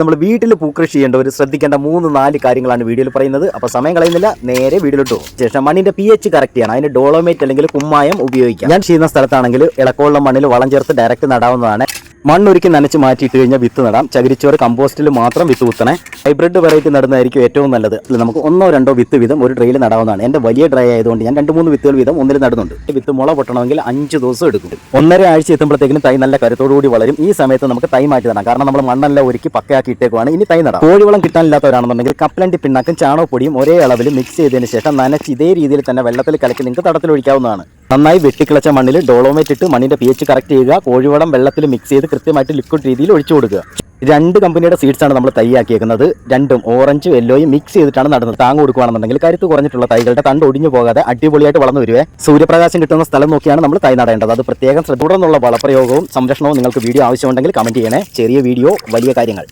നമ്മൾ വീട്ടിൽ പൂക്കൃഷി ചെയ്യേണ്ടവർ ശ്രദ്ധിക്കേണ്ട മൂന്ന് നാല് കാര്യങ്ങളാണ് വീഡിയോയിൽ പറയുന്നത്. അപ്പോൾ സമയം കളയുന്നില്ല നേരെ വീഡിയോയിലിട്ടു ശേഷം മണ്ണിന്റെ പി എച്ച് കറക്റ്റ് ചെയ്യണം. അതിന് ഡോളോമേറ്റ് അല്ലെങ്കിൽ കുമ്മായം ഉപയോഗിക്കാം. ഞാൻ ചെയ്യുന്ന സ്ഥലത്താണെങ്കിൽ ഇളക്കോളം മണ്ണിൽ വളം ചേർത്ത് ഡയറക്റ്റ് നടാവുന്നതാണ്. മണ്ണൊരുക്കി നനച്ച് മാറ്റിയിട്ട് കഴിഞ്ഞാൽ വിത്ത് നടാം. ചകിരിച്ചോറ് കമ്പോസ്റ്റിൽ മാത്രം വിത്ത് കുത്തണേ. ഹൈബ്രിഡ് വെറൈറ്റി നടുന്നതായിരിക്കും ഏറ്റവും നല്ലത്. അല്ല നമുക്ക് ഒന്നോ രണ്ടോ വിത്ത് വീതം ഒരു ട്രെയിൽ നടാവുന്നതാണ്. എന്റെ വലിയ ഡ്രൈ ആയതുകൊണ്ട് ഞാൻ രണ്ട് മൂന്ന് വിത്തുകൾ വീതം ഒന്നിൽ നടുന്നുണ്ട്. വിത്ത് മുള പൊട്ടണമെങ്കിൽ അഞ്ച് ദിവസം എടുക്കും. ഒന്നര ആഴ്ച എത്തുമ്പോഴത്തേക്കും തൈ നല്ല കരുത്തോടുകൂടി വളരും. ഈ സമയത്ത് നമുക്ക് തൈ മാറ്റി നടാം. കാരണം നമ്മൾ മണ്ണെല്ലാം ഒരുക്കി പക്കയാക്കി ഇട്ടേക്കുവാണ്. ഇനി തൈ നടാം. കോഴിവളം കിട്ടാനില്ലാത്തവരാണെന്നുണ്ടെങ്കിൽ കപ്പലണ്ടി പിണ്ണാക്കും ചാണകപ്പൊടിയും ഒരേ അളവിൽ മിക്സ് ചെയ്തതിന് ശേഷം നനച്ച് ഇതേ രീതിയിൽ തന്നെ വെള്ളത്തിൽ കലക്കി നിങ്ങൾക്ക് തടത്തിൽ ഒഴിക്കാവുന്നതാണ്. നന്നായി വെട്ടിക്കിളച്ച മണ്ണിൽ ഡോളോമേറ്റ് ഇട്ട് മണ്ണിന്റെ പി എച്ച് കറക്റ്റ് ചെയ്യുക കോഴിവളം വെള്ളത്തിൽ മിക്സ് ചെയ്ത് കൃത്യമായിട്ട് ലിക്വിഡ് രീതിയിൽ ഒഴിച്ചു കൊടുക്കുക. രണ്ട് കമ്പനിയുടെ സീഡ്സ് ആണ് നമ്മൾ തൈയാക്കിയേക്കുന്നത് രണ്ടും ഓറഞ്ചും യെല്ലോയും മിക്സ് ചെയ്തിട്ടാണ് നടന്നത്. താങ്ങ് കൊടുക്കുകയാണെന്നുണ്ടെങ്കിൽ കരുത്ത് കുറഞ്ഞിട്ടുള്ള തൈകളുടെ തണ്ട് ഒടിഞ്ഞു പോകാതെ അടിപൊളിയായിട്ട് വളർന്നു വരുവേ. സൂര്യപ്രകാശം കിട്ടുന്ന സ്ഥലം നോക്കിയാണ് നമ്മൾ തൈ നടേണ്ടത്. അത് പ്രത്യേകം തുടർന്നുള്ള വളപ്രയോഗവും സംരക്ഷണവും നിങ്ങൾക്ക് വീഡിയോ ആവശ്യമുണ്ടെങ്കിൽ കമന്റ് ചെയ്യണേ. ചെറിയ വീഡിയോ വലിയ കാര്യങ്ങൾ.